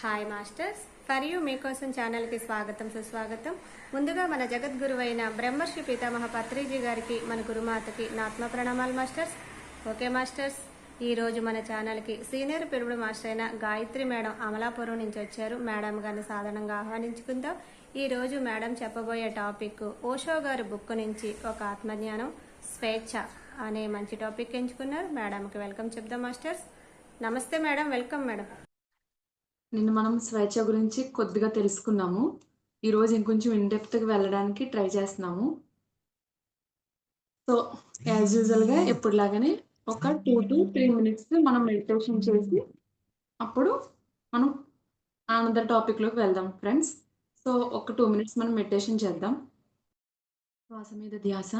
Hi masters for you మీకోసం ఛానల్కి స్వాగతం సుస్వాగతం. ముందుగా మన జగద్గురువైన బ్రహ్మర్షి పితామహ పత్రిజీ గారికి మన గురుమాతకి నా ఆత్మ ప్రణామాలు మాస్టర్స్ ఓకే మాస్టర్స్ ఈరోజు మన ఛానల్కి సీనియర్ పిరుడు మాస్టర్ అయిన గాయత్రి మేడం అమలాపురం నుంచి వచ్చారు. మేడం గారిని సాధారణంగా ఆహ్వానించుకుందాం. ఈ రోజు మేడం చెప్పబోయే టాపిక్ ఓషో గారి బుక్ నుంచి ఒక ఆత్మజ్ఞానం స్వేచ్ఛ అనే మంచి టాపిక్ ఎంచుకున్నారు. మేడంకి వెల్కమ్ చెప్దాం మాస్టర్స్ నమస్తే మేడం వెల్కమ్ మేడం నిన్న మనం స్వేచ్ఛ గురించి కొద్దిగా తెలుసుకున్నాము. ఈరోజు ఇంకొంచెం ఇన్డెప్త్గా వెళ్ళడానికి ట్రై చేస్తున్నాము. సో యాజ్ యూజువల్గా ఎప్పుడులాగానే ఒక టూ టు త్రీ మినిట్స్ మనం మెడిటేషన్ చేసి అప్పుడు మనం అనదర్ టాపిక్లోకి వెళ్దాం ఫ్రెండ్స్ సో ఒక టూ మినిట్స్ మనం మెడిటేషన్ చేద్దాం. శ్వాస మీద ధ్యాస.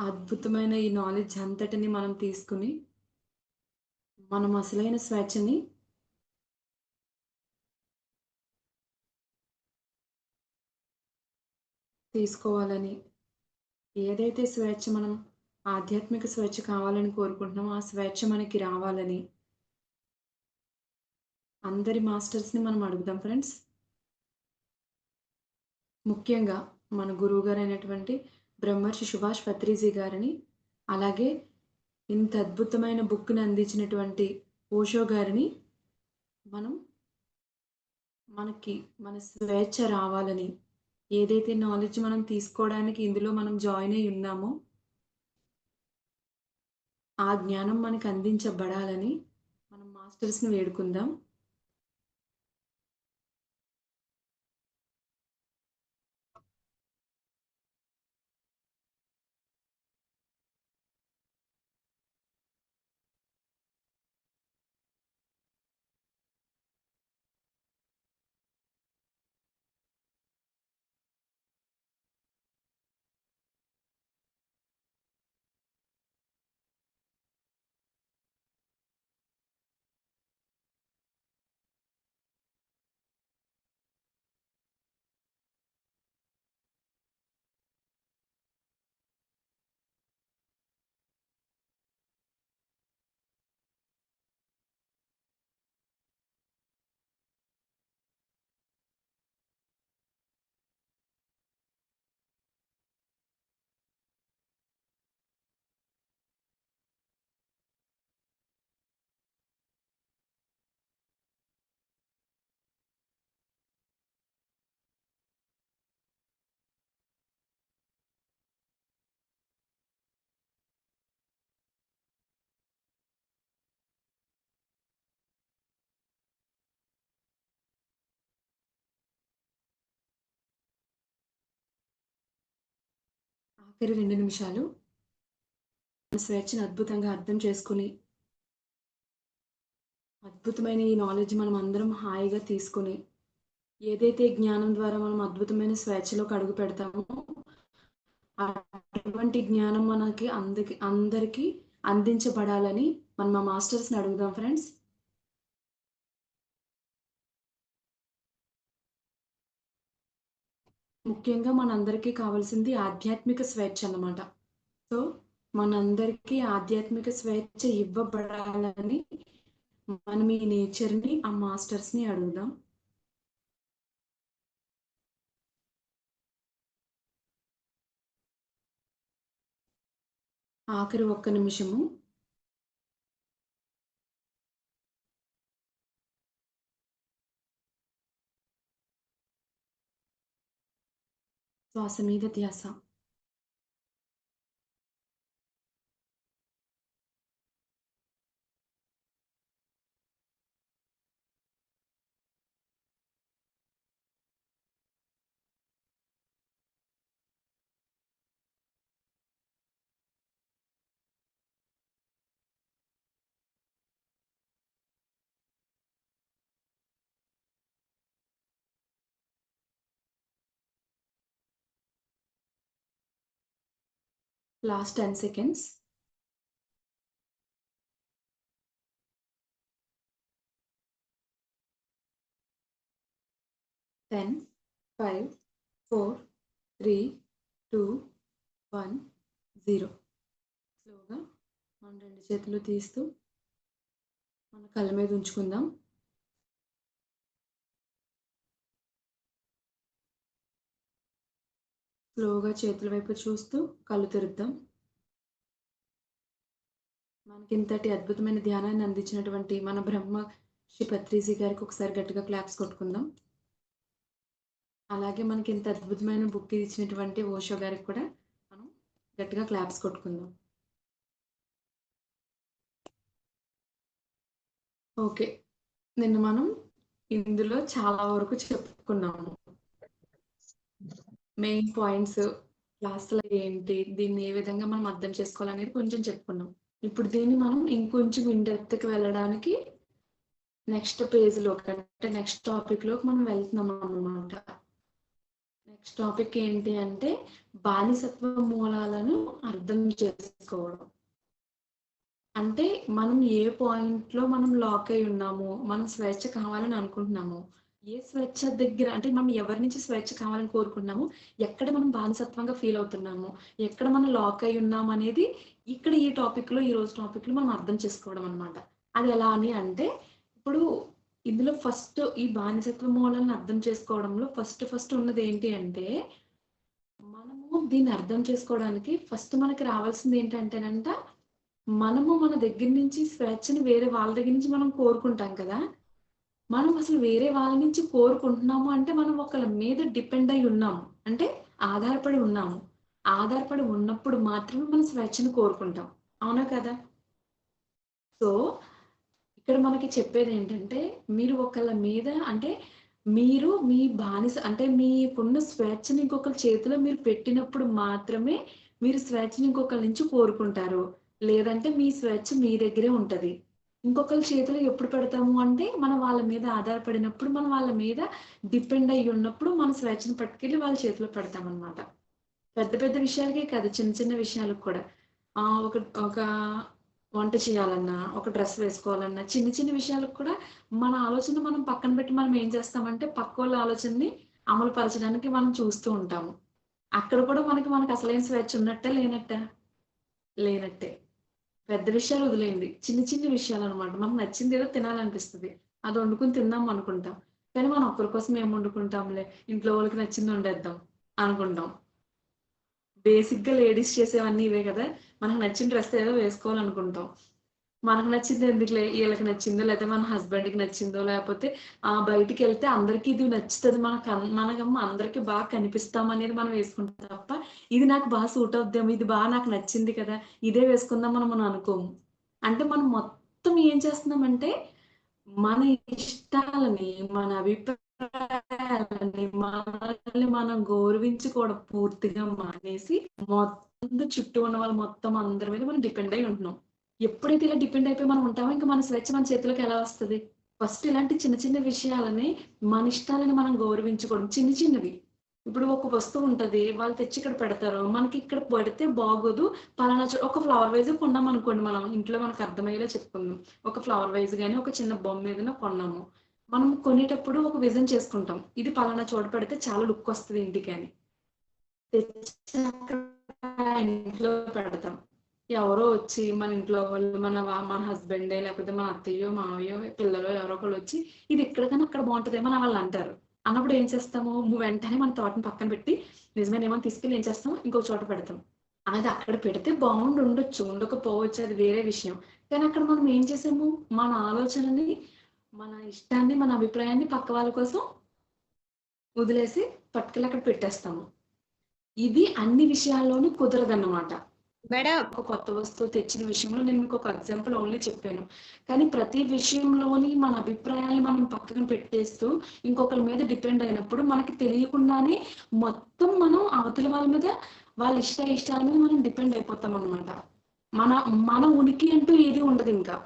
అద్భుతమైన ఈ నాలెడ్జ్ అంతటిని మనం తీసుకుని మనం అసలైన స్వేచ్ఛని తీసుకోవాలని ఏదైతే స్వేచ్ఛ మనం ఆధ్యాత్మిక స్వేచ్ఛ కావాలని కోరుకుంటున్నామో ఆ స్వేచ్ఛ మనకి రావాలని అందరి మాస్టర్స్ని మనం అడుగుదాం ఫ్రెండ్స్. ముఖ్యంగా మన గురువు గారు అయినటువంటి బ్రహ్మర్షి సుభాష్ పత్రిజీ గారిని అలాగే ఇంత అద్భుతమైన బుక్ని అందించినటువంటి ఓషో గారిని మనం మనకి మన స్వేచ్ఛ రావాలని ఏదైతే నాలెడ్జ్ మనం తీసుకోవడానికి ఇందులో మనం జాయిన్ అయి ఉన్నామో ఆ జ్ఞానం మనకు అందించబడాలని మనం మాస్టర్స్ని వేడుకుందాం. ఆఖరి రెండు నిమిషాలు. మన స్వేచ్ఛను అద్భుతంగా అర్థం చేసుకుని అద్భుతమైన ఈ నాలెడ్జ్ మనం అందరం హాయిగా తీసుకుని ఏదైతే జ్ఞానం ద్వారా మనం అద్భుతమైన స్వేచ్ఛలోకి అడుగు పెడతామో అటువంటి జ్ఞానం మనకి అందరికి అందరికీ అందించబడాలని మనం మా మాస్టర్స్ని అడుగుదాం ఫ్రెండ్స్ ముఖ్యంగా మనందరికీ కావాల్సింది ఆధ్యాత్మిక స్వేచ్ఛ అన్నమాట. సో మనందరికీ ఆధ్యాత్మిక స్వేచ్ఛ ఇవ్వబడాలని మనం ఈ నేచర్ని ఆ మాస్టర్స్ని అడుగుదాం. ఆఖరి ఒక్క నిమిషము. శ్వాస మీద ధ్యాస last ten seconds ten five four three two one zero స్లోగా మనం రెండు చేతులు తీస్తూ మన కళ్ళ మీద ఉంచుకుందాం. స్లోగా చేతుల వైపు చూస్తూ కళ్ళు తెరుద్దాం. మనకి ఇంతటి అద్భుతమైన ధ్యానాన్ని అందించినటువంటి మన బ్రహ్మ శ్రీ పత్రిజీ గారికి ఒకసారి గట్టిగా క్లాప్స్ కొట్టుకుందాం. అలాగే మనకి ఇంత అద్భుతమైన బుక్ ఇచ్చినటువంటి ఓషో గారికి కూడా మనం గట్టిగా క్లాప్స్ కొట్టుకుందాం. ఓకే నిన్న మనం ఇందులో చాలా వరకు చెప్పుకున్నాము. మెయిన్ పాయింట్స్ క్లాసులో ఏంటి? దీన్ని ఏ విధంగా మనం అర్థం చేసుకోవాలనేది కొంచెం చెప్పుకున్నాం. ఇప్పుడు దీన్ని మనం ఇంకొంచెం ఇండెప్త్కి వెళ్ళడానికి నెక్స్ట్ పేజ్లో అంటే నెక్స్ట్ టాపిక్లోకి మనం వెళ్తున్నాం అన్నమాట. నెక్స్ట్ టాపిక్ ఏంటి అంటే బానిసత్వ మూలాలను అర్థం చేసుకోవడం. అంటే మనం ఏ పాయింట్లో మనం లాక్ అయి ఉన్నాము మనం స్వేచ్ఛ కావాలని అనుకుంటున్నాము ఏ స్వేచ్ఛ దగ్గర అంటే మనం ఎవరి నుంచి స్వేచ్ఛ కావాలని కోరుకున్నాము ఎక్కడ మనం బానిసత్వంగా ఫీల్ అవుతున్నాము ఎక్కడ మనం లాక్ అయి ఉన్నాం అనేది ఇక్కడ ఈ టాపిక్లో ఈ రోజు టాపిక్లో మనం అర్థం చేసుకోవడం అనమాట అది ఎలా అని అంటే ఇప్పుడు ఇందులో ఫస్ట్ ఈ బానిసత్వ మూలాలను అర్థం చేసుకోవడంలో ఫస్ట్ ఫస్ట్ ఉన్నది ఏంటి అంటే మనము దీన్ని అర్థం చేసుకోవడానికి ఫస్ట్ మనకి రావాల్సింది ఏంటంటేనంట మనము మన దగ్గర నుంచి స్వేచ్ఛని వేరే వాళ్ళ దగ్గర నుంచి మనం కోరుకుంటాం కదా మనం అసలు వేరే వాళ్ళ నుంచి కోరుకుంటున్నాము అంటే మనం ఒకళ్ళ మీద డిపెండ్ అయి ఉన్నాము. అంటే ఆధారపడి ఉన్నాము. ఆధారపడి ఉన్నప్పుడు మాత్రమే మనం స్వేచ్ఛను కోరుకుంటాం. అవునా కదా? సో ఇక్కడ మనకి చెప్పేది ఏంటంటే మీరు ఒకళ్ళ మీద అంటే మీరు మీ బానిస అంటే మీకున్న స్వేచ్ఛని ఇంకొకరి చేతిలో మీరు పెట్టినప్పుడు మాత్రమే మీరు స్వేచ్ఛని ఇంకొకరి నుంచి కోరుకుంటారు. లేదంటే మీ స్వేచ్ఛ మీ దగ్గరే ఉంటది. ఇంకొకరి చేతిలో ఎప్పుడు పెడతాము అంటే మనం వాళ్ళ మీద ఆధారపడినప్పుడు మనం వాళ్ళ మీద డిపెండ్ అయ్యి ఉన్నప్పుడు మన స్వేచ్ఛను పట్టుకెళ్ళి వాళ్ళ చేతిలో పెడతాం అనమాట పెద్ద పెద్ద విషయాలకే కాదు చిన్న చిన్న విషయాలకు కూడా. ఆ ఒక ఒక వంట చేయాలన్నా ఒక డ్రెస్ వేసుకోవాలన్నా చిన్న చిన్న విషయాలకు కూడా మన ఆలోచన మనం పక్కన పెట్టి మనం ఏం చేస్తామంటే పక్క వాళ్ళ ఆలోచనని అమలు పరచడానికి మనం చూస్తూ ఉంటాము. అక్కడ కూడా మనకి మనకు అసలైన స్వేచ్ఛ ఉన్నట్టే లేనట్టే? లేనట్టే. పెద్ద విషయాలు వదిలేయండి. చిన్న చిన్న విషయాలు అనమాట మనకు నచ్చింది ఏదో తినాలనిపిస్తుంది. అది వండుకుని తిందాం అనుకుంటాం. కానీ మనం ఒక్కరి కోసం ఏం వండుకుంటాంలే? ఇంట్లో వాళ్ళకి నచ్చింది వండేద్దాం అనుకుంటాం. బేసిక్గా లేడీస్ చేసేవన్నీ ఇవే కదా? మనకు నచ్చిన డ్రెస్ ఏదో వేసుకోవాలనుకుంటాం. మనకు నచ్చింది ఎందుకులే? వీళ్ళకి నచ్చిందో లేకపోతే మన హస్బెండ్కి నచ్చిందో లేకపోతే ఆ బయటికి వెళ్తే అందరికి ఇది నచ్చుతుంది. మనకు మనకమ్మ అందరికి బాగా కనిపిస్తాం అనేది మనం వేసుకుంటాం తప్ప ఇది నాకు బాగా సూట్ అవుద్దాం ఇది బాగా నాకు నచ్చింది కదా ఇదే వేసుకుందాం మనం మనం అనుకోము. అంటే మనం మొత్తం ఏం చేస్తున్నామంటే మన ఇష్టాలని మన అభిప్రాయాలని మనల్ని మనం గౌరవించుకోవడం పూర్తిగా మానేసి మొత్తం చుట్టూ ఉన్న వాళ్ళు మొత్తం అందరి మీద మనం డిపెండ్ అయి ఉంటున్నాం. ఎప్పుడైతే ఇలా డిపెండ్ అయిపోయి మనం ఉంటామో ఇంకా మన స్వేచ్ఛ మన చేతిలోకి ఎలా వస్తుంది? ఫస్ట్ ఇలాంటి చిన్న చిన్న విషయాలని మన ఇష్టాలని మనం గౌరవించుకోవడం చిన్న చిన్నవి. ఇప్పుడు ఒక వస్తువు ఉంటది వాళ్ళు తెచ్చి ఇక్కడ పెడతారు మనకి ఇక్కడ పెడితే బాగోదు పలానా ఒక ఫ్లవర్ వైజ్ కొన్నాం అనుకోండి మనం ఇంట్లో మనకు అర్థమయ్యేలా చెప్పుకుందాం. ఒక ఫ్లవర్ వైజ్ కానీ ఒక చిన్న బొమ్మ ఏదైనా కొన్నాము. మనం కొనేటప్పుడు ఒక విజన్ చేసుకుంటాం. ఇది పలానా చోట పెడితే చాలా లుక్ వస్తుంది ఇంటికి అని. ఇంట్లో పెడతాం. ఎవరో వచ్చి మన ఇంట్లో వాళ్ళు మన మన హస్బెండే లేకపోతే మన అత్తయ్యో మావయ్యో పిల్లలు ఎవరో ఒకళ్ళు వచ్చి ఇది ఎక్కడికైనా అక్కడ బాగుంటుందేమో అని వాళ్ళు అంటారు. అన్నప్పుడు ఏం చేస్తాము? వెంటనే మన తోటని పక్కన పెట్టి నిజమేనేమో తీసుకెళ్ళి ఏం చేస్తాం ఇంకో చోట పెడతాం. అది అక్కడ పెడితే బాగుండి ఉండొచ్చు ఉండకపోవచ్చు అది వేరే విషయం. కానీ అక్కడ మనం ఏం చేసాము? మన ఆలోచనని మన ఇష్టాన్ని మన అభిప్రాయాన్ని పక్క వాళ్ళ కోసం వదిలేసి పట్టుకెళ్ళి అక్కడ పెట్టేస్తాము. ఇది అన్ని విషయాల్లోనూ కుదరదన్నమాట. మేడం ఒక కొత్త వస్తువు తెచ్చిన విషయంలో నేను మీకు ఒక ఎగ్జాంపుల్ ఓన్లీ చెప్పాను. కానీ ప్రతి విషయంలోని మన అభిప్రాయాన్ని మనం పక్కన పెట్టేస్తూ ఇంకొకరి మీద డిపెండ్ అయినప్పుడు మనకి తెలియకుండానే మొత్తం మనం అవతల వాళ్ళ మీద వాళ్ళ ఇష్ట ఇష్టాల మీద మనం డిపెండ్ అయిపోతాం అనమాట మన మన ఉనికి అంటూ ఏది ఉండదు ఇంకా.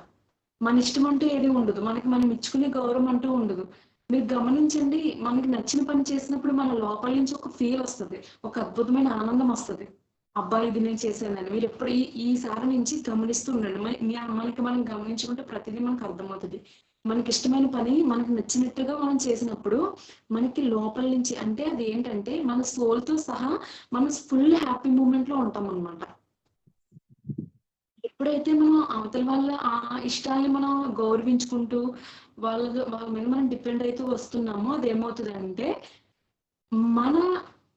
మన ఇష్టం అంటూ ఏది ఉండదు. మనకి మనం ఇచ్చుకునే గౌరవం అంటూ ఉండదు. మీరు గమనించండి మనకి నచ్చిన పని చేసినప్పుడు మన లోపల నుంచి ఒక ఫీల్ వస్తుంది. ఒక అద్భుతమైన ఆనందం వస్తుంది. అబ్బాయి ఇది నేను చేశానని మీరు ఎప్పుడు ఈ ఈసారి నుంచి గమనిస్తూ ఉండండి మీ మనకి మనం గమనించుకుంటే ప్రతిదీ మనకు అర్థమవుతుంది. మనకి ఇష్టమైన పని మనకు నచ్చినట్టుగా మనం చేసినప్పుడు మనకి లోపల నుంచి అంటే అది ఏంటంటే మన సోల్తో సహా మనం ఫుల్ హ్యాపీ మూమెంట్లో ఉంటాం అన్నమాట. ఎప్పుడైతే మనం అవతల వాళ్ళ ఆ ఇష్టాన్ని మనం గౌరవించుకుంటూ వాళ్ళ వాళ్ళ మీద మనం డిపెండ్ అయితే వస్తున్నామో అది ఏమవుతుంది అంటే మన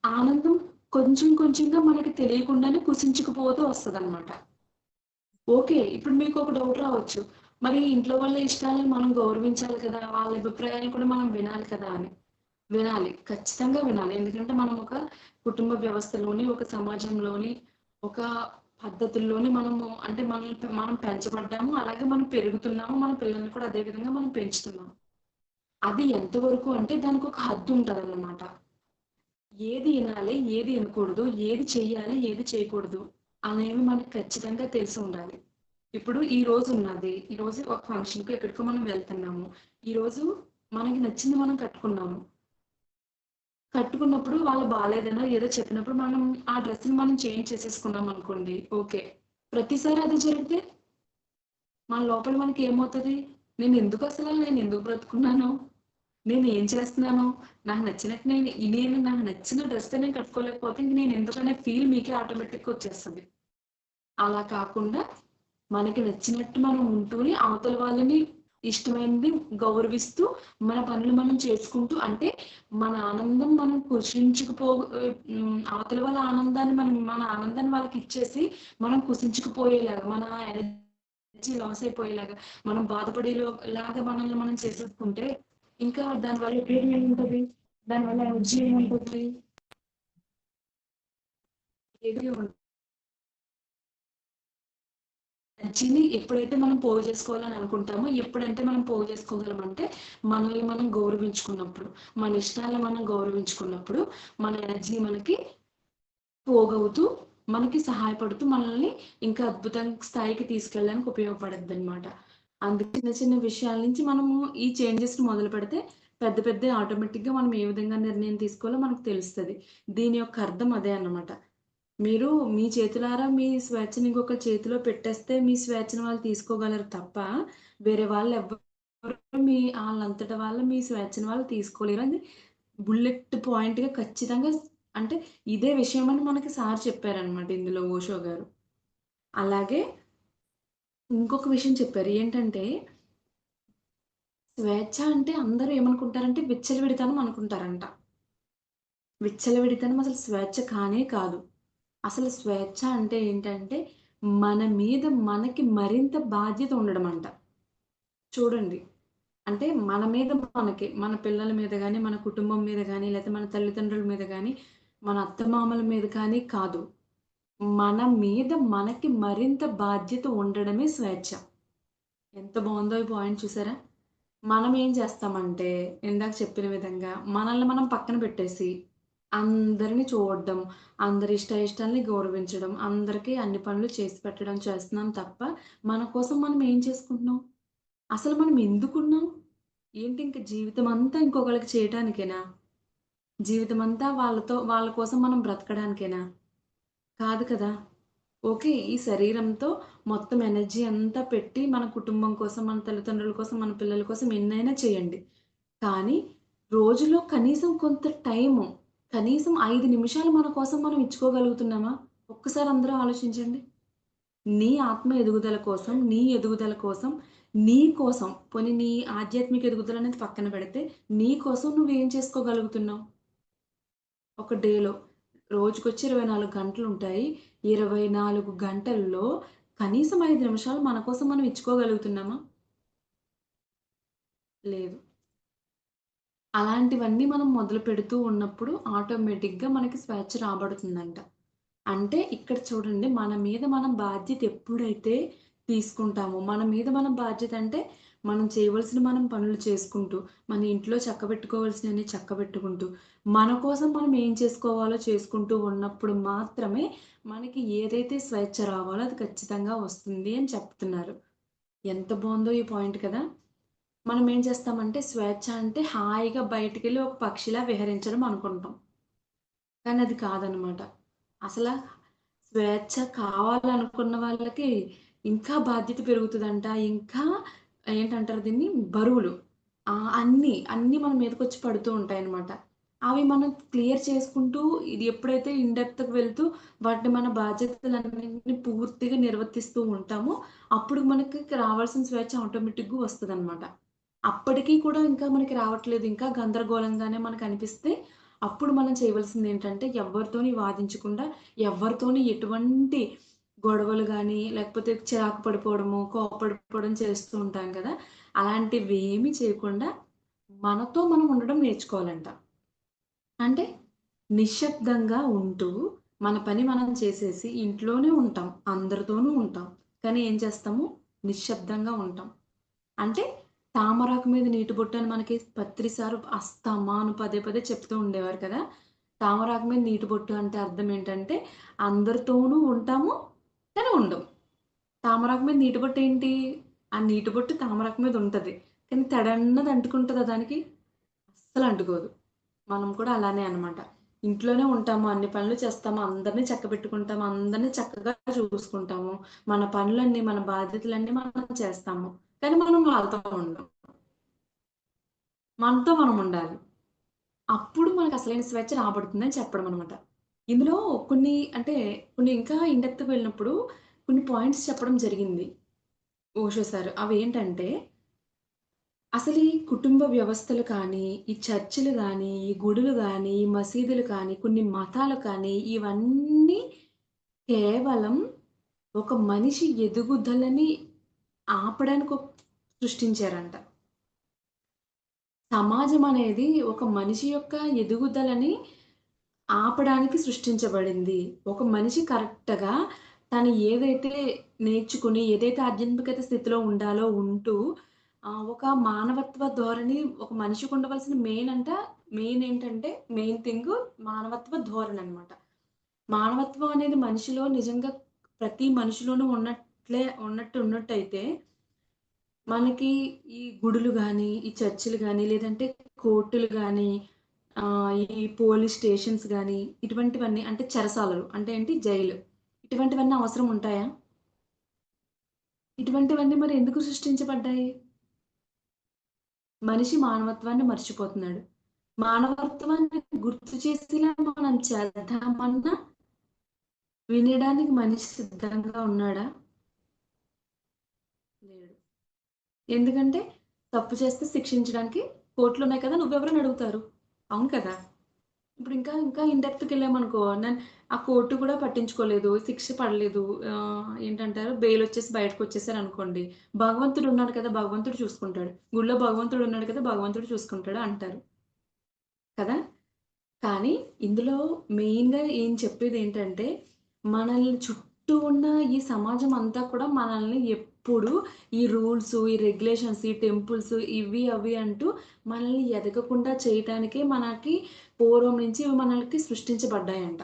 ఆనందం కొంచెం కొంచెంగా మనకి తెలియకుండానే కుసించుకుపోతూ వస్తుంది అనమాట ఓకే ఇప్పుడు మీకు ఒక డౌట్ రావచ్చు. మరి ఇంట్లో వాళ్ళ ఇష్టాలను మనం గౌరవించాలి కదా వాళ్ళ అభిప్రాయాన్ని కూడా మనం వినాలి కదా అని. వినాలి ఖచ్చితంగా వినాలి. ఎందుకంటే మనం ఒక కుటుంబ వ్యవస్థలోని ఒక సమాజంలోని ఒక పద్ధతుల్లోని మనము అంటే మనం మనం పెంచబడ్డాము అలాగే మనం పెరుగుతున్నాము మన పిల్లల్ని కూడా అదే విధంగా మనం పెంచుతున్నాము. అది ఎంతవరకు అంటే దానికి ఒక హద్దు ఉంటుంది అన్నమాట ఏది వినాలి ఏది వినకూడదు ఏది చెయ్యాలి ఏది చేయకూడదు అనేవి మనకు ఖచ్చితంగా తెలిసి ఉండాలి. ఇప్పుడు ఈ రోజు ఉన్నది. ఈ రోజు ఒక ఫంక్షన్కి ఎక్కడికో మనం వెళ్తున్నాము. ఈ రోజు మనకి నచ్చింది మనం కట్టుకున్నాము. కట్టుకున్నప్పుడు వాళ్ళు బాగాలేదనో ఏదో చెప్పినప్పుడు మనం ఆ డ్రెస్ని మనం చేంజ్ చేసేసుకున్నాం అనుకోండి. ఓకే ప్రతిసారి అది జరిగితే మన లోపల మనకి ఏమవుతుంది? నేను ఎందుకు అసలు నేను ఎందుకు బ్రతుకున్నాను? నేను ఏం చేస్తున్నాను? నాకు నచ్చినట్టు నేను నేను నాకు నచ్చిన డ్రెస్ నేను కట్టుకోలేకపోతే ఇంక నేను ఎందుకనే ఫీల్ మీకే ఆటోమేటిక్గా వచ్చేస్తుంది. అలా కాకుండా మనకి నచ్చినట్టు మనం ఉంటూనే అవతల వాళ్ళని ఇష్టమైనది గౌరవిస్తూ మన పనులు మనం చేసుకుంటూ అంటే మన ఆనందం మనం కుషించుకుపో అవతల వాళ్ళ ఆనందాన్ని మనం మన ఆనందాన్ని వాళ్ళకి ఇచ్చేసి మనం కుషించుకుపోయేలాగా మన ఎనర్జీ లాస్ అయిపోయేలాగా మనం బాధపడేలాగా మనల్ని మనం చేసేసుకుంటే ఇంకా దానివల్ల ఉపయోగం ఉంటుంది దానివల్ల ఎనర్జీ ఉంటుంది ఎనర్జీని ఎప్పుడైతే మనం పోగు చేసుకోవాలని అనుకుంటామో ఎప్పుడైతే మనం పోగు చేసుకోగలమంటే మనల్ని మనం గౌరవించుకున్నప్పుడు మన ఇష్టాలను మనం గౌరవించుకున్నప్పుడు మన ఎనర్జీ మనకి పోగవుతూ మనకి సహాయపడుతూ మనల్ని ఇంకా అద్భుతం స్థాయికి తీసుకెళ్ళడానికి ఉపయోగపడద్ది అనమాట అందుకే చిన్న చిన్న విషయాల నుంచి మనము ఈ చేంజెస్ మొదలు పెడితే పెద్ద పెద్ద ఆటోమేటిక్గా మనం ఏ విధంగా నిర్ణయం తీసుకోవాలో మనకు తెలుస్తుంది. దీని యొక్క అర్థం అదే అన్నమాట. మీరు మీ చేతులారా మీ స్వేచ్ఛని ఇంకొక చేతిలో పెట్టేస్తే మీ స్వేచ్ఛను వాళ్ళు తీసుకోగలరు తప్ప వేరే వాళ్ళు ఎవరు మీ వాళ్ళంతట వాళ్ళు మీ స్వేచ్ఛను వాళ్ళు తీసుకోలేరు అది బుల్లెట్ పాయింట్గా ఖచ్చితంగా అంటే ఇదే విషయం అని మనకి సార్ చెప్పారనమాట ఇందులో ఓషో గారు. అలాగే ఇంకొక విషయం చెప్పారు. ఏంటంటే స్వేచ్ఛ అంటే అందరూ ఏమనుకుంటారంటే విచ్చలవిడితనం అనుకుంటారంట. విచ్చలవిడితనం అసలు స్వేచ్ఛ కానే కాదు. అసలు స్వేచ్ఛ అంటే ఏంటంటే మన మీద మనకి మరింత బాధ్యత ఉండడం అంట చూడండి. అంటే మన మీద మనకి మన పిల్లల మీద కానీ మన కుటుంబం మీద కానీ లేకపోతే మన తల్లిదండ్రుల మీద కానీ మన అత్తమామల మీద కానీ కాదు. మన మీద మనకి మరింత బాధ్యత ఉండడమే స్వేచ్ఛ. ఎంత బాగుందో ఈ పాయింట్ చూసారా? మనం ఏం చేస్తామంటే ఇందాక చెప్పిన విధంగా మనల్ని మనం పక్కన పెట్టేసి అందరిని చూడడం అందరి ఇష్ట ఇష్టాలని గౌరవించడం అందరికీ అన్ని పనులు చేసి పెట్టడం చేస్తున్నాం తప్ప మన కోసం మనం ఏం చేసుకుంటున్నాం? అసలు మనం ఎందుకున్నాం? ఏంటి ఇంక జీవితం అంతా ఇంకొకరికి చేయటానికేనా? జీవితం అంతా వాళ్ళతో వాళ్ళ కోసం మనం బ్రతకడానికేనా? కాదు కదా. ఓకే ఈ శరీరంతో మొత్తం ఎనర్జీ అంతా పెట్టి మన కుటుంబం కోసం మన తల్లిదండ్రుల కోసం మన పిల్లల కోసం ఎన్నైనా చేయండి. కానీ రోజులో కనీసం కొంత టైము కనీసం ఐదు నిమిషాలు మన కోసం మనం ఇచ్చుకోగలుగుతున్నామా? ఒక్కసారి అందరూ ఆలోచించండి. నీ ఆత్మ ఎదుగుదల కోసం నీ ఎదుగుదల కోసం నీ కోసం పోనీ నీ ఆధ్యాత్మిక ఎదుగుదల అనేది పక్కన పెడితే నీ కోసం నువ్వేం చేసుకోగలుగుతున్నావు? ఒక డేలో రోజుకొచ్చి ఇరవై నాలుగు గంటలు ఉంటాయి ఇరవై నాలుగు గంటల్లో కనీసం ఐదు నిమిషాలు మన కోసం మనం ఇచ్చుకోగలుగుతున్నామా? లేదు. అలాంటివన్నీ మనం మొదలు పెడుతూ ఉన్నప్పుడు ఆటోమేటిక్గా మనకి స్వేచ్ఛ రాబడుతుందంట. అంటే ఇక్కడ చూడండి మన మీద మనం బాధ్యత ఎప్పుడైతే తీసుకుంటామో మన మీద మనం బాధ్యత అంటే మనం చేయవలసిన మనం పనులు చేసుకుంటూ మన ఇంట్లో చక్కబెట్టుకోవాల్సినవి చక్కబెట్టుకుంటూ మన కోసం మనం ఏం చేసుకోవాలో చేసుకుంటూ ఉన్నప్పుడు మాత్రమే మనకి ఏదైతే స్వేచ్ఛ రావాలో అది ఖచ్చితంగా వస్తుంది అని చెప్తున్నారు. ఎంత బాగుందో ఈ పాయింట్ కదా. మనం ఏం చేస్తామంటే స్వేచ్ఛ అంటే హాయిగా బయటికి వెళ్ళి ఒక పక్షిలా విహరించడం అనుకుంటాం. కానీ అది కాదనమాట. అసలు స్వేచ్ఛ కావాలనుకున్న వాళ్ళకి ఇంకా బాధ్యత పెరుగుతుందంట. ఇంకా ఏంటంటారు దీన్ని? బరువులు. అన్నీ అన్నీ మన మీదకి వచ్చి పడుతూ ఉంటాయి అన్నమాట అవి మనం క్లియర్ చేసుకుంటూ ఇది ఎప్పుడైతే ఇండెప్త్కి వెళ్తూ వాటిని మన బాధ్యతలన్నింటినీ పూర్తిగా నిర్వర్తిస్తూ ఉంటామో అప్పుడు మనకి రావాల్సిన స్వేచ్ఛ ఆటోమేటిక్గా వస్తుంది అనమాట అప్పటికీ కూడా ఇంకా మనకి రావట్లేదు. ఇంకా గందరగోళంగానే మనకు అనిపిస్తే అప్పుడు మనం చేయవలసింది ఏంటంటే ఎవరితోని వాదించకుండా ఎవరితోని ఎటువంటి గొడవలు కానీ లేకపోతే చిరాకు పడిపోవడము కోపడిపోవడం చేస్తూ ఉంటాం కదా. అలాంటివి ఏమీ చేయకుండా మనతో మనం ఉండడం నేర్చుకోవాలంట. అంటే నిశ్శబ్దంగా ఉంటూ మన పని మనం చేసేసి ఇంట్లోనే ఉంటాం అందరితోనూ ఉంటాం. కానీ ఏం చేస్తాము? నిశ్శబ్దంగా ఉంటాం. అంటే తామరాకు మీద నీటి బొట్టని అని మనకి పత్రిసారు అస్తమాను పదే పదే చెప్తూ ఉండేవారు కదా. తామరాకు మీద నీటి బొట్టు అంటే అర్థం ఏంటంటే అందరితోనూ ఉంటాము కానీ ఉండవు. తామరాకు మీద నీటి బొట్టు ఏంటి? ఆ నీటి బొట్టు తామరాకు మీద ఉంటుంది. కానీ తడన్నది అంటుకుంటుందా దానికి? అస్సలు అంటుకోదు. మనం కూడా అలానే అనమాట ఇంట్లోనే ఉంటాము అన్ని పనులు చేస్తాము అందరినీ చక్క పెట్టుకుంటాము అందరినీ చక్కగా చూసుకుంటాము. మన పనులన్నీ మన బాధ్యతలన్నీ మనం చేస్తాము. కానీ మనం వాళ్ళతో ఉండం. మనతో మనం ఉండాలి. అప్పుడు మనకు అసలైన స్వేచ్ఛ రాబడుతుందని చెప్పడం అనమాట ఇందులో కొన్ని అంటే కొన్ని ఇంకా ఇండెప్త్ వెళ్ళినప్పుడు కొన్ని పాయింట్స్ చెప్పడం జరిగింది. ఓషో సార్ అవి ఏంటంటే అసలు ఈ కుటుంబ వ్యవస్థలు కానీ ఈ చర్చిలు కానీ ఈ గుడులు కానీ ఈ మసీదులు కానీ కొన్ని మతాలు కానీ ఇవన్నీ కేవలం ఒక మనిషి ఎదుగుదలని ఆపడానికి సృష్టించారంట. సమాజం అనేది ఒక మనిషి యొక్క ఎదుగుదలని ఆపడానికి సృష్టించబడింది. ఒక మనిషి కరెక్ట్గా తను ఏదైతే నేర్చుకుని ఏదైతే ఆధ్యాత్మికత స్థితిలో ఉండాలో ఉంటూ ఒక మానవత్వ ధోరణి ఒక మనిషికి ఉండవలసిన మెయిన్ అంట మెయిన్ ఏంటంటే మెయిన్ థింగ్ మానవత్వ ధోరణి అనమాట మానవత్వం అనేది మనిషిలో నిజంగా ప్రతి మనిషిలోనూ ఉన్నట్లే ఉన్నట్టు ఉన్నట్టయితే మనకి ఈ గుడులు కానీ ఈ చర్చిలు కానీ లేదంటే కోర్టులు కానీ ఈ పోలీస్ స్టేషన్స్ కానీ ఇటువంటివన్నీ అంటే చెరసాలలు అంటే ఏంటి? జైలు. ఇటువంటివన్నీ అవసరం ఉంటాయా? ఇటువంటివన్నీ మరి ఎందుకు సృష్టించబడ్డాయి? మనిషి మానవత్వాన్ని మర్చిపోతున్నాడు. మానవత్వాన్ని గుర్తు చేసేలా మనం చేద్దామన్నా వినడానికి మనిషి సిద్ధంగా ఉన్నాడా? లేడు. ఎందుకంటే తప్పు చేస్తే శిక్షించడానికి కోర్టులు ఉన్నాయి కదా నువ్వెవరని అడుగుతారు? అవును కదా? ఇప్పుడు ఇంకా ఇంకా ఇన్‌డెప్త్‌కి వెళ్ళామనుకో నేను ఆ కోర్టు కూడా పట్టించుకోలేదు శిక్ష పడలేదు ఆ, ఏంటంటారు? బెయిల్ వచ్చేసి బయటకు వచ్చేసారు అనుకోండి. భగవంతుడు ఉన్నాడు కదా భగవంతుడు చూసుకుంటాడు. గుళ్ళో భగవంతుడు ఉన్నాడు కదా భగవంతుడు చూసుకుంటాడు అంటారు. కదా? కానీ ఇందులో మెయిన్గా ఏం చెప్పేది ఏంటంటే మనల్ని చుట్టూ ఉన్న ఈ సమాజం అంతా కూడా మనల్ని ఎప్పుడు ఈ రూల్స్ ఈ రెగ్యులేషన్స్ ఈ టెంపుల్స్ ఇవి అవి అంటూ మనల్ని ఎదగకుండా చేయటానికే మనకి పూర్వం నుంచి మనకి సృష్టించబడ్డాయంట.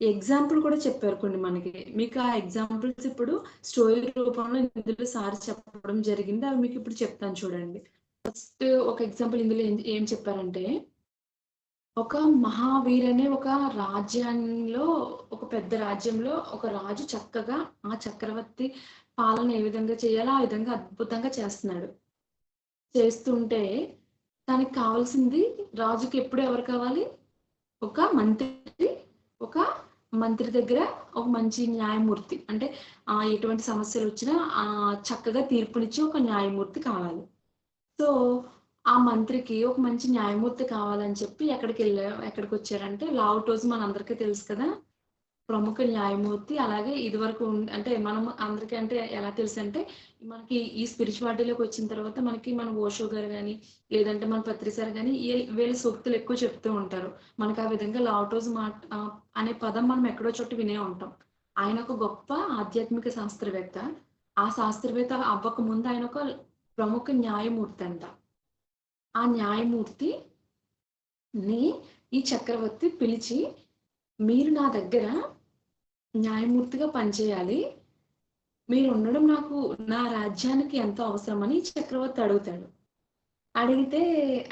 ఎగ్జాంపుల్ కూడా చెప్పారు కొన్ని మనకి. మీకు ఆ ఎగ్జాంపుల్స్ ఇప్పుడు స్టోరీ రూపంలో ఇందులో సార్ చెప్పడం జరిగింది. అవి మీకు ఇప్పుడు చెప్తాను చూడండి. ఫస్ట్ ఒక ఎగ్జాంపుల్ ఇందులో ఏం ఏం చెప్పారంటే ఒక మహావీర్ అనే ఒక రాజ్యంలో ఒక పెద్ద రాజ్యంలో ఒక రాజు చక్కగా ఆ చక్రవర్తి పాలన ఏ విధంగా చేయాలో ఆ విధంగా అద్భుతంగా చేస్తున్నాడు. చేస్తుంటే దానికి కావాల్సింది రాజుకి ఎప్పుడు ఎవరు కావాలి? ఒక మంత్రి ఒక మంత్రి దగ్గర ఒక మంచి న్యాయమూర్తి. అంటే ఆ ఎటువంటి సమస్యలు వచ్చినా ఆ చక్కగా తీర్పునిచ్చి ఒక న్యాయమూర్తి కావాలి. సో ఆ మంత్రికి ఒక మంచి న్యాయమూర్తి కావాలని చెప్పి ఎక్కడికి వెళ్ళా ఎక్కడికి వచ్చారంటే లావుటోస్ మన అందరికీ తెలుసు కదా. ప్రముఖ న్యాయమూర్తి అలాగే ఇదివరకు వరకు అంటే మనం అందరికీ అంటే ఎలా తెలుసు అంటే మనకి ఈ స్పిరిచువాలిటీలోకి వచ్చిన తర్వాత మనకి మన ఓషో గారు కానీ లేదంటే మన పత్రిసార్ కానీ వీళ్ళ సూక్తులు ఎక్కువ చెప్తూ ఉంటారు. మనకి ఆ విధంగా లావుటోస్ మాట అనే పదం మనం ఎక్కడో చోట వినే ఉంటాం. ఆయన ఒక గొప్ప ఆధ్యాత్మిక శాస్త్రవేత్త. ఆ శాస్త్రవేత్త అవ్వక ముందు ఆయన ఒక ప్రముఖ న్యాయమూర్తి అంట. ఆ న్యాయమూర్తి ని ఈ చక్రవర్తి పిలిచి మీరు నా దగ్గర న్యాయమూర్తిగా పనిచేయాలి. మీరు ఉండడం నాకు నా రాజ్యానికి ఎంతో అవసరమని చక్రవర్తి అడుగుతాడు. అడిగితే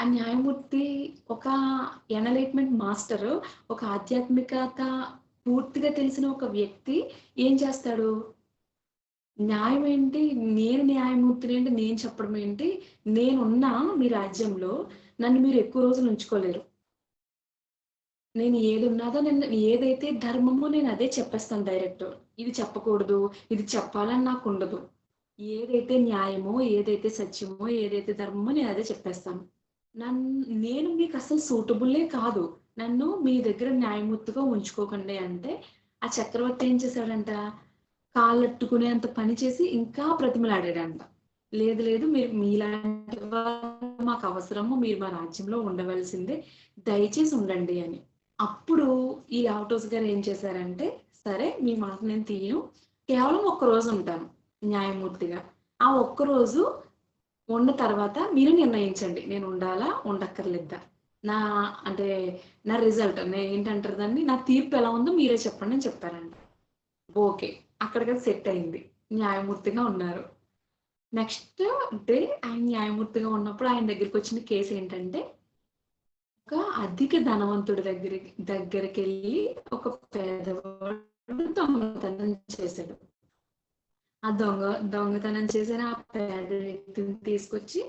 ఆ న్యాయమూర్తి ఒక ఎనలైట్మెంట్ మాస్టర్ ఒక ఆధ్యాత్మికత పూర్తిగా తెలిసిన ఒక వ్యక్తి ఏం చేస్తాడు? న్యాయం ఏంటి? నేను న్యాయమూర్తిని ఏంటి నేను చెప్పడం ఏంటి? నేనున్నా మీ రాజ్యంలో నన్ను మీరు ఎక్కువ రోజులు ఉంచుకోలేరు. నేను ఏది ఉన్నాదో నేను ఏదైతే ధర్మమో నేను అదే చెప్పేస్తాను డైరెక్ట్. ఇది చెప్పకూడదు ఇది చెప్పాలని నాకు ఉండదు. ఏదైతే న్యాయమో ఏదైతే సత్యమో ఏదైతే ధర్మమో నేను అదే చెప్పేస్తాను. నన్ను నేను మీకు అసలు సూటబుల్లే కాదు. నన్ను మీ దగ్గర న్యాయమూర్తిగా ఉంచుకోకండి అంటే ఆ చక్రవర్తి ఏం చేశాడంట? కాళ్ళట్టుకునేంత పని చేసి ఇంకా ప్రతిమలాడాడంట. లేదు లేదు మీరు మీలాంటి వాళ్ళు మాకు అవసరము మీరు మా రాజ్యంలో ఉండవలసిందే దయచేసి ఉండండి అని. అప్పుడు ఈ ఆటోస్ గారు ఏం చేశారంటే సరే మీ మాట నేను తీయను కేవలం ఒక్క రోజు ఉంటాను న్యాయమూర్తిగా. ఆ ఒక్క రోజు ఉన్న తర్వాత మీరు నిర్ణయించండి నేను ఉండాలా ఉండక్కర్లేదా? నా అంటే నా రిజల్ట్ నేను ఏంటంటారు దాన్ని? నా తీర్పు ఎలా ఉందో మీరే చెప్పండి అని చెప్పారండి ఓకే. అక్కడికి సెట్ అయింది. న్యాయమూర్తిగా ఉన్నారు. నెక్స్ట్ డే ఆయన న్యాయమూర్తిగా ఉన్నప్పుడు ఆయన దగ్గరికి వచ్చిన కేసు ఏంటంటే ఒక అధిక ధనవంతుడి దగ్గర దగ్గరికి వెళ్ళి ఒక పేదవాడు దొంగతనం చేశాడు. ఆ దొంగ దొంగతనం చేసిన ఆ పేద వ్యక్తిని తీసుకొచ్చి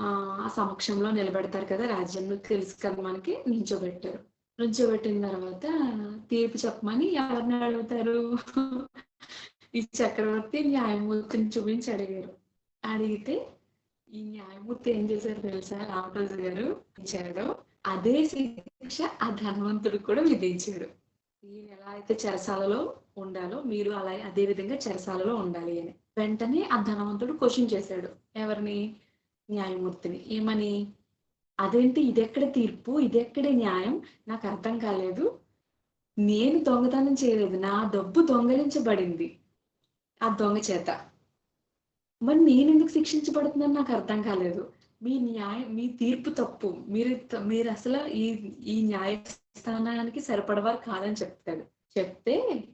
ఆ సమక్షంలో నిలబెడతారు కదా రాజ్యంలో తెలుసు కదా మనకి నించోబెట్టారు. నించోబెట్టిన తర్వాత తీర్పు చెప్పమని ఎవరిని అడుగుతారు? ఈ చక్రవర్తి న్యాయమూర్తిని చూపించి అడిగారు. అడిగితే ఈ న్యాయమూర్తి ఏం చేశారు తెలుసా? రామరాజు గారు ఇచ్చాడు అదే శిక్ష ఆ ధనవంతుడు కూడా విధించాడు. ఈయన ఎలా అయితే చెరసాలలో ఉండాలో మీరు అలా అదే విధంగా చెరసాలలో ఉండాలి అని. వెంటనే ఆ ధనవంతుడు క్వశ్చన్ చేశాడు. ఎవరిని? న్యాయమూర్తిని. ఏమని? అదేంటి? ఇదెక్కడ తీర్పు? ఇదెక్కడ న్యాయం? నాకు అర్థం కాలేదు. నేను దొంగతనం చేయలేదు. నా డబ్బు దొంగలించబడింది. ఆ దొంగ చేత. మరి నేను ఎందుకు శిక్షించబడుతున్నాను నాకు అర్థం కాలేదు. మీ న్యాయం మీ తీర్పు తప్పు. మీరు మీరు అసలు ఈ ఈ న్యాయస్థానానికి సరిపడవారు కాదని చెప్తాడు చెప్తే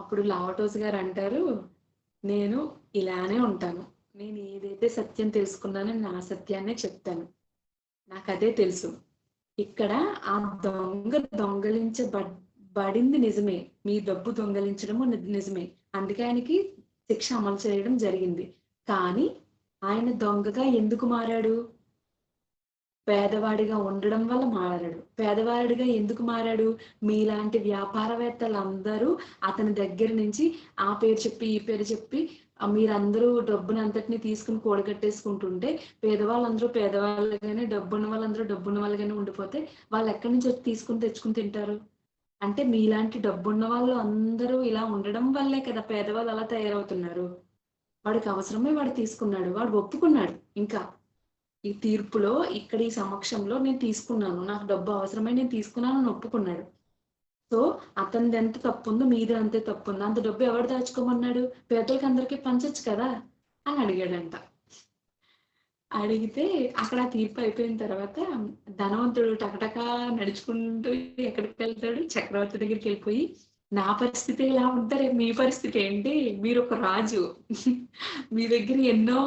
అప్పుడు లావటోస్ గారు అంటారు నేను ఇలానే ఉంటాను. నేను ఏదైతే సత్యం తెలుసుకున్నానో నా సత్యాన్నే చెప్తాను. నాకు అదే తెలుసు. ఇక్కడ ఆ దొంగ పడింది నిజమే. మీ డబ్బు దొంగలించడము నిజమే. అందుకే ఆయనకి శిక్ష అమలు చేయడం జరిగింది. కానీ ఆయన దొంగగా ఎందుకు మారాడు? పేదవాడిగా ఉండడం వల్ల మారాడు. పేదవాడిగా ఎందుకు మారాడు? మీలాంటి వ్యాపారవేత్తలందరూ అతని దగ్గర నుంచి ఆ పేరు చెప్పి ఈ పేరు చెప్పి మీరందరూ డబ్బుని అంతటిని తీసుకుని కూడగట్టేసుకుంటుంటే పేదవాళ్ళందరూ పేదవాళ్ళగానే డబ్బున్న వాళ్ళందరూ డబ్బున్న వాళ్ళగానే ఉండిపోతే వాళ్ళు ఎక్కడి నుంచి వచ్చి తీసుకుని తెచ్చుకుని తింటారు? అంటే మీలాంటి డబ్బున్న వాళ్ళు అందరూ ఇలా ఉండడం వల్లే కదా పేదవాళ్ళు అలా తయారవుతున్నారు. వాడికి అవసరమే వాడు తీసుకున్నాడు వాడు ఒప్పుకున్నాడు. ఇంకా ఈ తీర్పులో ఇక్కడ ఈ సమక్షంలో నేను తీసుకున్నాను నాకు డబ్బు అవసరమై నేను తీసుకున్నాను అని ఒప్పుకున్నాడు. సో అతనిది ఎంత తప్పు ఉందో మీది అంతే తప్పు ఉందో అంత డబ్బు ఎవరు దాచుకోమన్నాడు? పేదలకి అందరికీ పంచచ్చు కదా? అని అడిగాడంట. అడిగితే అక్కడ తీర్పు అయిపోయిన తర్వాత ధనవంతుడు టకటకా నడుచుకుంటూ ఎక్కడికి వెళ్తాడు? చక్రవర్తి దగ్గరికి వెళ్ళిపోయి నా పరిస్థితి ఇలా ఉంటారే రేపు మీ పరిస్థితి ఏంటి? మీరు ఒక రాజు. మీ దగ్గర ఎన్నో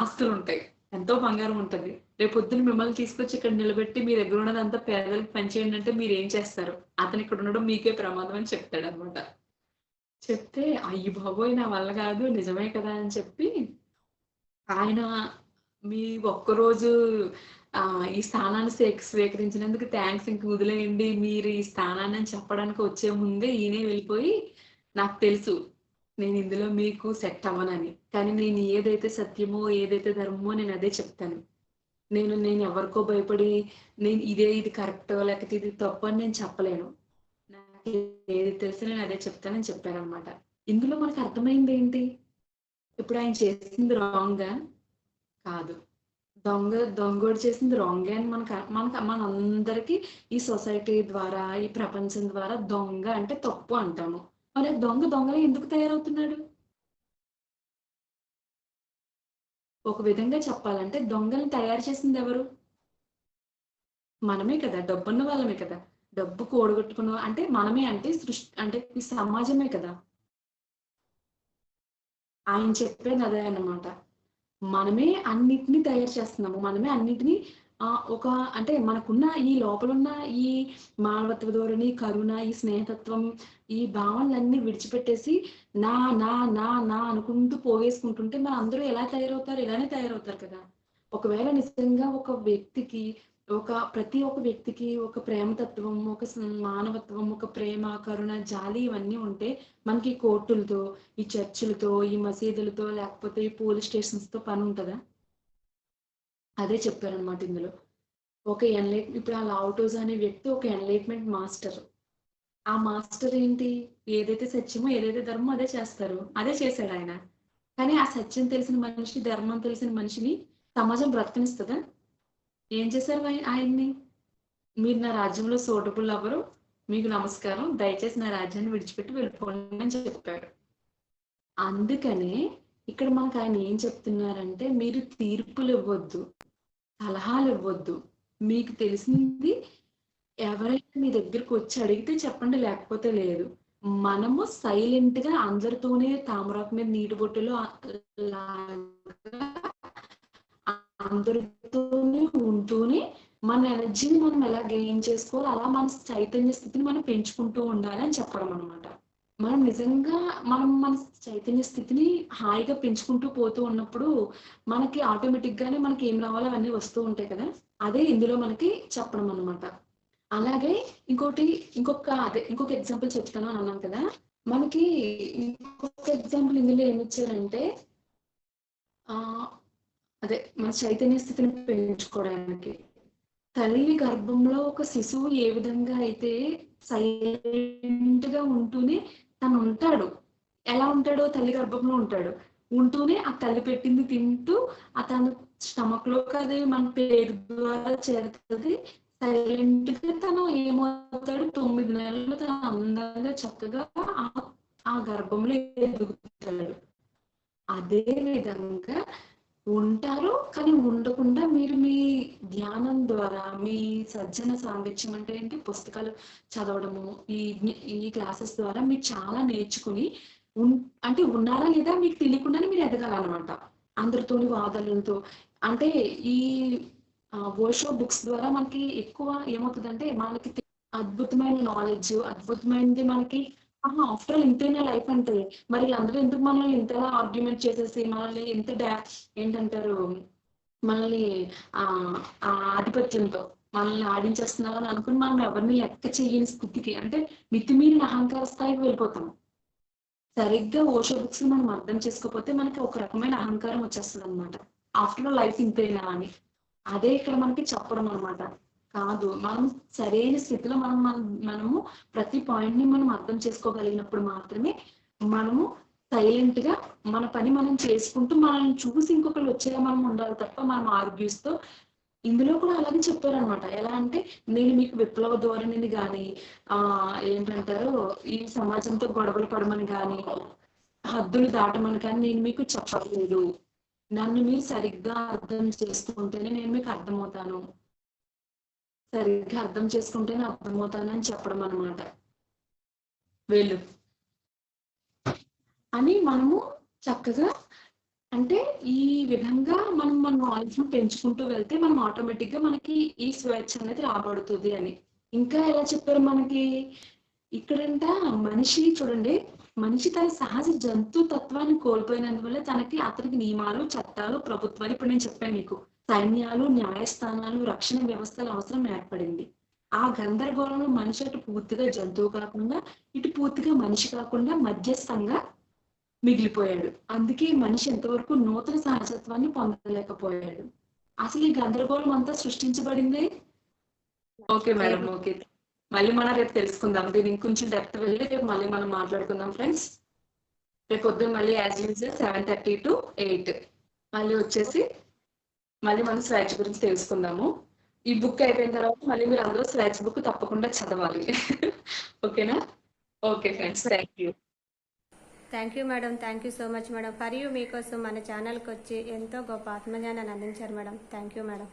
ఆస్తులు ఉంటాయి. ఎంతో బంగారం ఉంటది. రేపు పొద్దున్న మిమ్మల్ని తీసుకొచ్చి ఇక్కడ నిలబెట్టి మీ దగ్గర ఉన్నదంతా పేదలకు పనిచేయండి అంటే మీరు ఏం చేస్తారు? అతను ఇక్కడ ఉండడం మీకే ప్రమాదం అని చెప్తాడు అనమాట చెప్తే అయ్యి బాబోయ్ నా వల్ల కాదు నిజమే కదా అని చెప్పి ఆయన మీ ఒక్కరోజు ఆ ఈ స్థానాన్ని స్వీకరించినందుకు థ్యాంక్స్. ఇంక వదిలేయండి. మీరు ఈ స్థానాన్ని చెప్పడానికి వచ్చే ముందే ఈయనే వెళ్ళిపోయి నాకు తెలుసు నేను ఇందులో మీకు సెట్ అవ్వనని. కానీ నేను ఏదైతే సత్యమో ఏదైతే ధర్మమో నేను అదే చెప్తాను. నేను నేను ఎవరికో భయపడి నేను ఇదే ఇది కరెక్ట్ లేకపోతే ఇది తప్పు అని నేను చెప్పలేను. నాకు ఏది తెలిసి నేను అదే చెప్తానని చెప్పానమాట ఇందులో మనకు అర్థమైంది ఏంటి? ఇప్పుడు ఆయన చేసింది రాంగ్గా కాదు. దొంగ దొంగోడు చేసింది రాంగే అని మనకు మనకు మనందరికీ ఈ సొసైటీ ద్వారా ఈ ప్రపంచం ద్వారా దొంగ అంటే తప్పు అంటాము. మరి దొంగ దొంగలు ఎందుకు తయారవుతున్నాడు? ఒక విధంగా చెప్పాలంటే దొంగలు తయారు చేసింది ఎవరు? మనమే కదా డబ్బున్న వాళ్ళమే కదా. డబ్బు కూడగొట్టుకున్న అంటే మనమే అంటే సృష్టి అంటే ఈ సమాజమే కదా. ఆయన చెప్పేది అదే అన్నమాట. మనమే అన్నిటినీ తయారు చేస్తున్నాము. మనమే అన్నిటినీ ఆ ఒక అంటే మనకున్న ఈ లోపలున్న ఈ మానవత్వ ధోరణి కరుణ ఈ స్నేహతత్వం ఈ భావనలన్నీ విడిచిపెట్టేసి నా నా నా నా అనుకుంటూ పోవేసుకుంటుంటే మన అందరూ ఎలా తయారవుతారు? ఇలానే తయారవుతారు కదా. ఒకవేళ నిజంగా ఒక వ్యక్తికి ఒక ప్రతి ఒక్క వ్యక్తికి ఒక ప్రేమతత్వం ఒక మానవత్వం ఒక ప్రేమ కరుణ జాలి ఇవన్నీ ఉంటే మనకి కోర్టులతో ఈ చర్చిలతో ఈ మసీదులతో లేకపోతే ఈ పోలీస్ స్టేషన్స్తో పని ఉంటుందా? అదే చెప్పారనమాట ఇందులో. ఒక ఎన్లైట్ ఇప్పుడు ఆ లావుటోజ్ అనే వ్యక్తి ఒక ఎన్లైట్మెంట్ మాస్టర్. ఆ మాస్టర్ ఏంటి? ఏదైతే సత్యమో ఏదైతే ధర్మమో అదే చేస్తారు. అదే చేశాడు ఆయన. కానీ ఆ సత్యం తెలిసిన మనిషి ధర్మం తెలిసిన మనిషిని సమాజం బ్రతకనిస్తుందా? ఏం చేశారు ఆయన్ని? మీరు నా రాజ్యంలో సోటబుల్ అవ్వరు. మీకు నమస్కారం. దయచేసి నా రాజ్యాన్ని విడిచిపెట్టి వెళ్ళిపోండి అని చెప్పాడు. అందుకనే ఇక్కడ మనకు ఆయన ఏం చెప్తున్నారంటే మీరు తీర్పులు ఇవ్వద్దు సలహాలు ఇవ్వద్దు. మీకు తెలిసింది ఎవరైనా మీ దగ్గరికి వచ్చి అడిగితే చెప్పండి లేకపోతే లేదు. మనము సైలెంట్గా అందరితోనే తామరాకు మీద నీటి బొట్టులో లాగా అందరితోనే ఉంటూనే మన ఎనర్జీని మనం ఎలా గెయిన్ చేసుకోవాలి అలా మన చైతన్య స్థితిని మనం పెంచుకుంటూ ఉండాలి అని చెప్పడం అనమాట మనం నిజంగా మనం మన చైతన్య స్థితిని హాయిగా పెంచుకుంటూ పోతూ ఉన్నప్పుడు మనకి ఆటోమేటిక్ గానే మనకి ఏం రావాలో అవన్నీ వస్తూ ఉంటాయి కదా? అదే ఇందులో మనకి చెప్పడం అనమాట అలాగే ఇంకోటి ఇంకొక అదే ఇంకొక ఎగ్జాంపుల్ చెప్తాను అని అన్నాం కదా? మనకి ఇంకొక ఎగ్జాంపుల్ ఇందులో ఏమి ఇచ్చారంటే ఆ అదే మన చైతన్య స్థితిని పెంచుకోవడానికి. తల్లి గర్భంలో ఒక శిశువు ఏ విధంగా అయితే సైలెంట్గా ఉంటూనే తను ఉంటాడు. ఎలా ఉంటాడో తల్లి గర్భంలో ఉంటాడు. ఉంటూనే ఆ తల్లి పెట్టింది తింటూ ఆ తన స్టమక్లో అది మన పేరు ద్వారా చేరుతుంది. సైలెంట్గా తను ఏమవుతాడు? తొమ్మిది నెలలు తను అందంగా చక్కగా ఆ గర్భంలో ఎదుగుతాడు. అదే విధంగా ఉంటారు కానీ ఉండకుండా మీరు మీ ధ్యానం ద్వారా మీ సజ్జన సాంగత్యం అంటే ఏంటి? పుస్తకాలు చదవడము ఈ ఈ క్లాసెస్ ద్వారా మీరు చాలా నేర్చుకుని అంటే ఉన్నారా లేదా మీకు తెలియకుండానే మీరు ఎదగాలన్నమాట. అందరితోని వాదనలతో. అంటే ఈ వర్షో బుక్స్ ద్వారా మనకి ఎక్కువ ఏమవుతుందంటే మనకి అద్భుతమైన నాలెడ్జ్ అద్భుతమైనది మనకి ఆఫ్టర్ ఆల్ ఇంతేనా లైఫ్ అంటే. మరి అందరూ ఎందుకు మనల్ని ఇంతలా ఆర్గ్యుమెంట్ చేసేసి మనల్ని ఎంత డా ఏంటంటారు మనల్ని ఆ ఆధిపత్యంతో మనల్ని ఆడించేస్తున్నారు అని అనుకుని మనం ఎవరిని లెక్క చేయని స్థితికి అంటే మితిమీరిన అహంకార స్థాయికి వెళ్ళిపోతాం. సరిగ్గా ఓషో బుక్స్ మనం అర్థం చేసుకోకపోతే మనకి ఒక రకమైన అహంకారం వచ్చేస్తుంది అనమాట ఆఫ్టర్ ఆల్ లైఫ్ ఇంతేనా అని. అదే ఇక్కడ మనకి చెప్పడం అనమాట కాదు. మనం సరైన స్థితిలో మనం మనము ప్రతి పాయింట్ని మనం అర్థం చేసుకోగలిగినప్పుడు మాత్రమే మనము సైలెంట్గా మన పని మనం చేసుకుంటూ మనల్ని చూసి ఇంకొకరు వచ్చేలా మనం ఉండాలి తప్ప మనం ఆర్గ్యూస్తో ఇందులో కూడా అలాగే చెప్పారనమాట ఎలా అంటే నేను మీకు విప్లవ ధోరణిని గాని ఆ ఏంటంటారు ఈ సమాజంతో గొడవలు పడమని గాని హద్దులు దాటమని కానీ నేను మీకు చెప్పలేదు. నన్ను మీరు సరిగ్గా అర్థం చేసుకుంటేనే నేను మీకు అర్థమవుతాను. సరిగ్గా అర్థం చేసుకుంటేనే అర్థమవుతాను అని చెప్పడం అనమాట వెళ్ళు. అని మనము చక్కగా అంటే ఈ విధంగా మనం మన నాలెడ్జ్ను పెంచుకుంటూ వెళ్తే మనం ఆటోమేటిక్గా మనకి ఈ స్వేచ్ఛ అనేది రాబడుతుంది అని. ఇంకా ఎలా చెప్పారు మనకి? ఇక్కడంట మనిషి చూడండి మనిషి తన సహజ జంతు తత్వాన్ని కోల్పోయినందువల్ల తనకి అతనికి నియమాలు చట్టాలు ప్రభుత్వాలు ఇప్పుడు నేను చెప్పాను మీకు. సైన్యాలు న్యాయస్థానాలు రక్షణ వ్యవస్థల అవసరం ఏర్పడింది. ఆ గందరగోళంలో మనిషి అటు పూర్తిగా జంతువు కాకుండా ఇటు పూర్తిగా మనిషి కాకుండా మధ్యస్థంగా మిగిలిపోయాడు. అందుకే మనిషి ఎంతవరకు నూతన సహజత్వాన్ని పొందలేకపోయాడు. అసలు ఈ గందరగోళం అంతా సృష్టించబడింది? Okay madam okay. మళ్ళీ మనం రేపు తెలుసుకుందాం. దీనికి కొంచెం డెప్త్ వెళ్ళి రేపు మళ్ళీ మనం మాట్లాడుకుందాం ఫ్రెండ్స్ రేపు పొద్దున్న మళ్ళీ as usual seven thirty to eight మళ్ళీ వచ్చేసి మళ్ళీ మనం స్వేచ్ఛ గురించి తెలుసుకుందాము. ఈ బుక్ అయిపోయిన తర్వాత మళ్ళీ మీరు అందరూ స్వేచ్ఛ బుక్ తప్పకుండా చదవాలి. ఓకేనా? Okay friends thank you. Thank you madam thank you so much madam. For you మీకోసం మన ఛానల్కి వచ్చి ఎంతో గొప్ప ఆత్మజ్ఞానాన్ని అందించారు మేడం. Thank you madam.